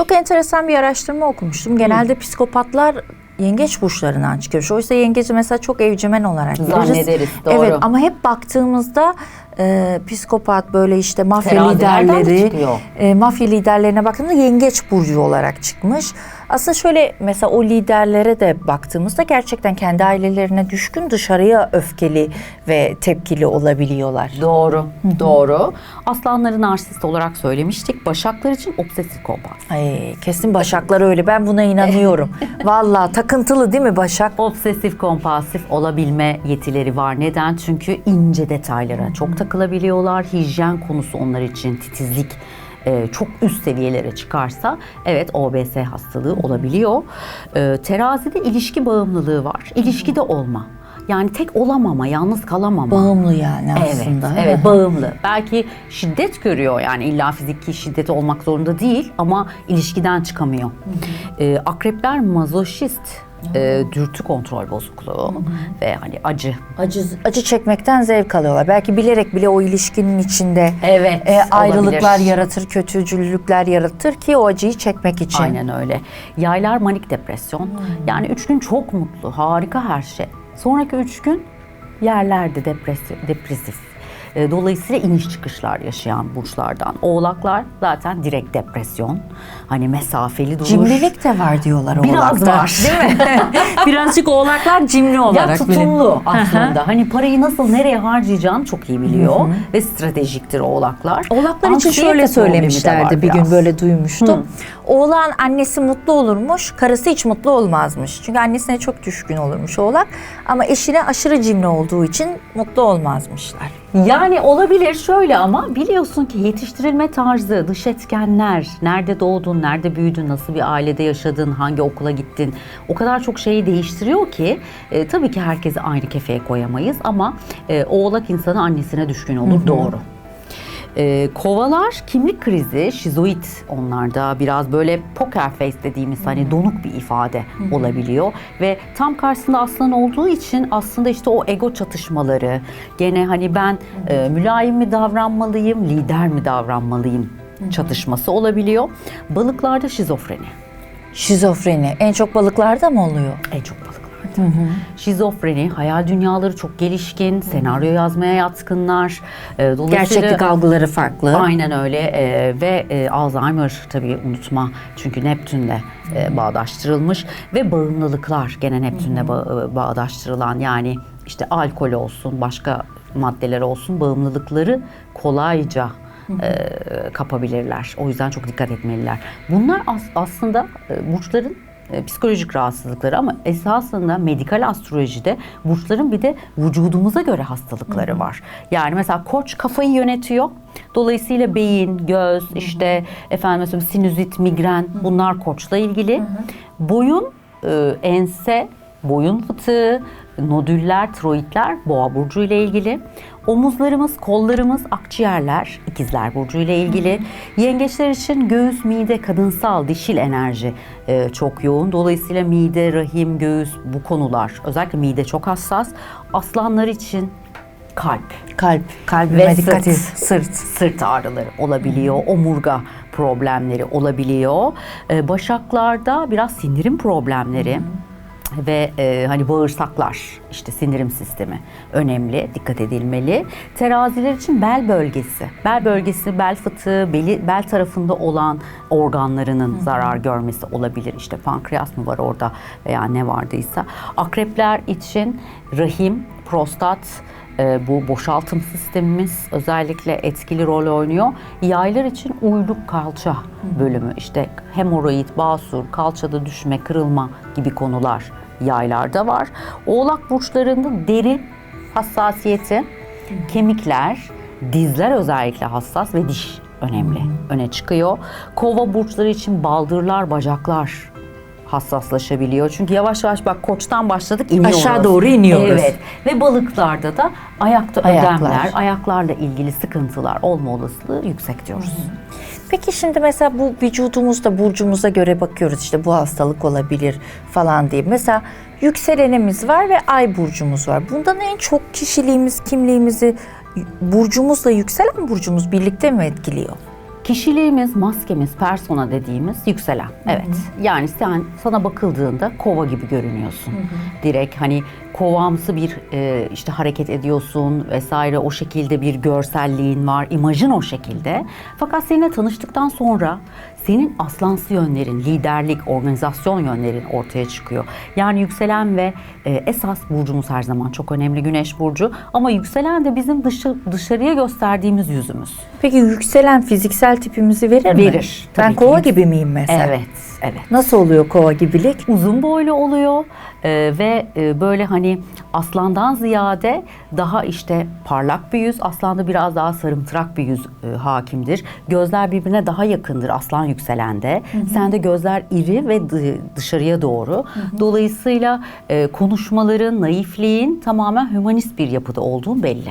Çok enteresan bir araştırma okumuştum. Genelde psikopatlar yengeç burçlarından çıkıyor. Oysa yengeci mesela çok evcimen olarak biliriz. Zannederiz, doğru. Evet ama hep baktığımızda e, psikopat böyle işte mafya Terazilerden mi liderleri, çıkıyor? e, mafya liderlerine baktığımızda yengeç burcu olarak çıkmış. Aslında şöyle mesela o liderlere de baktığımızda gerçekten kendi ailelerine düşkün dışarıya öfkeli ve tepkili olabiliyorlar. Doğru, doğru. Aslanları narsist olarak söylemiştik. Başaklar için obsesif kompas. Ay kesin Başaklar öyle. Ben buna inanıyorum. Vallahi takıntılı değil mi Başak? Obsesif kompulsif olabilme yetileri var. Neden? Çünkü ince detaylara çok takılabiliyorlar. Hijyen konusu onlar için titizlik e, çok üst seviyelere çıkarsa evet OBS hastalığı olabiliyor. E, terazide ilişki bağımlılığı var. İlişkide olma. Yani tek olamama, yalnız kalamama. Bağımlı yani aslında. Evet, evet bağımlı. Belki şiddet görüyor yani illa fiziki şiddet olmak zorunda değil ama ilişkiden çıkamıyor. Ee, akrepler mazoşist, e, dürtü kontrol bozukluğu ve hani acı. Acı, acı çekmekten zevk alıyorlar. Belki bilerek bile o ilişkinin içinde Evet, e, ayrılıklar olabilir. yaratır, kötücülükler yaratır ki o acıyı çekmek için. Aynen öyle. Yaylar manik depresyon. Yani üç gün çok mutlu, harika her şey. Sonraki üç gün yerlerde depresif. depresif. E, Dolayısıyla iniş çıkışlar yaşayan burçlardan. Oğlaklar zaten direkt depresyon. Hani mesafeli durur. Cimrilik de var diyorlar Biraz oğlakta. var. Değil mi? Birazcık oğlaklar cimri Ya olarak bilinir. tutumlu aslında. hani parayı nasıl nereye harcayacağını çok iyi biliyor ve stratejiktir oğlaklar. Oğlaklar için şöyle söylemişlerdi bir gün biraz. böyle duymuştum. Oğlan annesi mutlu olurmuş, karısı hiç mutlu olmazmış. Çünkü annesine çok düşkün olurmuş oğlak. Ama eşine aşırı cimri olduğu için mutlu olmazmışlar. Yani olabilir şöyle ama biliyorsun ki yetiştirilme tarzı, dış etkenler, nerede doğdun, nerede büyüdün, nasıl bir ailede yaşadın, hangi okula gittin o kadar çok şeyi değiştiriyor ki e, tabii ki herkesi aynı kefeye koyamayız ama e, oğlak insanı annesine düşkün olur doğru. E, kovalar kimlik krizi, şizoid onlarda biraz böyle poker face dediğimiz hani donuk bir ifade olabiliyor. Ve tam karşısında aslan olduğu için aslında işte o ego çatışmaları gene hani ben e, mülayim mi davranmalıyım, lider mi davranmalıyım çatışması olabiliyor. Balıklarda şizofreni. Şizofreni. En çok balıklarda mı oluyor? En çok balıklarda. Şizofreni, hayal dünyaları çok gelişkin, senaryo yazmaya yatkınlar. E, dolayısıyla- Gerçeklik algıları farklı. Aynen öyle Ee, ve e, Alzheimer tabii unutma çünkü Neptün'le e, bağdaştırılmış ve bağımlılıklar gene Neptün'le ba- e, bağdaştırılan yani işte alkol olsun başka maddeler olsun bağımlılıkları kolayca e, kapabilirler. O yüzden çok dikkat etmeliler. Bunlar as- aslında e, burçların e, psikolojik rahatsızlıkları ama esasında medikal astrolojide burçların bir de vücudumuza göre hastalıkları var. Yani mesela koç kafayı yönetiyor. Dolayısıyla beyin, göz, işte efendim mesela sinüzit, migren bunlar koçla ilgili. Boyun, e, ense, boyun fıtığı, nodüller, tiroidler boğa burcu ile ilgili. Omuzlarımız, kollarımız, akciğerler ikizler burcu ile ilgili. Yengeçler için göğüs, mide, kadınsal, dişil enerji e, çok yoğun. Dolayısıyla mide, rahim, göğüs bu konular özellikle mide çok hassas. Aslanlar için kalp Kalp, kalbime ve dikkat sırt, et. sırt, sırt ağrıları olabiliyor, omurga problemleri olabiliyor. Ee, başaklarda biraz sindirim problemleri ve e, hani bağırsaklar, işte sindirim sistemi önemli, dikkat edilmeli. Teraziler için bel bölgesi, bel bölgesi, bel fıtığı, beli, bel tarafında olan organlarının zarar görmesi olabilir. İşte pankreas mı var orada veya ne vardıysa. Akrepler için rahim, prostat, bu boşaltım sistemimiz özellikle etkili rol oynuyor. Yaylar için uyluk kalça bölümü işte hemoroid, basur, kalçada düşme, kırılma gibi konular yaylarda var. Oğlak burçlarında deri hassasiyeti, kemikler, dizler özellikle hassas ve diş önemli öne çıkıyor. Kova burçları için baldırlar, bacaklar hassaslaşabiliyor. Çünkü yavaş yavaş bak koçtan başladık iniyoruz. Aşağı doğru iniyoruz. Evet. Ve balıklarda da ayakta Ayaklar. ödemler, ayaklarla ilgili sıkıntılar olma olasılığı yüksek diyoruz. Peki şimdi mesela bu vücudumuzda burcumuza göre bakıyoruz işte bu hastalık olabilir falan diye. Mesela yükselenimiz var ve ay burcumuz var. Bundan en çok kişiliğimiz, kimliğimizi burcumuzla yükselen burcumuz birlikte mi etkiliyor? Kişiliğimiz, maskemiz, persona dediğimiz yükselen. Evet. Yani sen sana bakıldığında kova gibi görünüyorsun. Direkt hani kovamsı bir e, işte hareket ediyorsun vesaire o şekilde bir görselliğin var, imajın o şekilde. Fakat seninle tanıştıktan sonra senin aslansı yönlerin, liderlik, organizasyon yönlerin ortaya çıkıyor. Yani yükselen ve e, esas burcumuz her zaman çok önemli Güneş burcu ama yükselen de bizim dışı, dışarıya gösterdiğimiz yüzümüz. Peki yükselen fiziksel tipimizi verir mi? Verir, Ben tabii ki. kova gibi miyim mesela? Evet, evet. Nasıl oluyor kova gibilik? uzun boylu oluyor e, ve e, böyle hani aslandan ziyade daha işte parlak bir yüz, aslanda biraz daha sarımtırak bir yüz e, hakimdir. Gözler birbirine daha yakındır aslan yükselende. Sende gözler iri ve dı- dışarıya doğru. Dolayısıyla e, konuşmaların, naifliğin tamamen hümanist bir yapıda olduğun belli.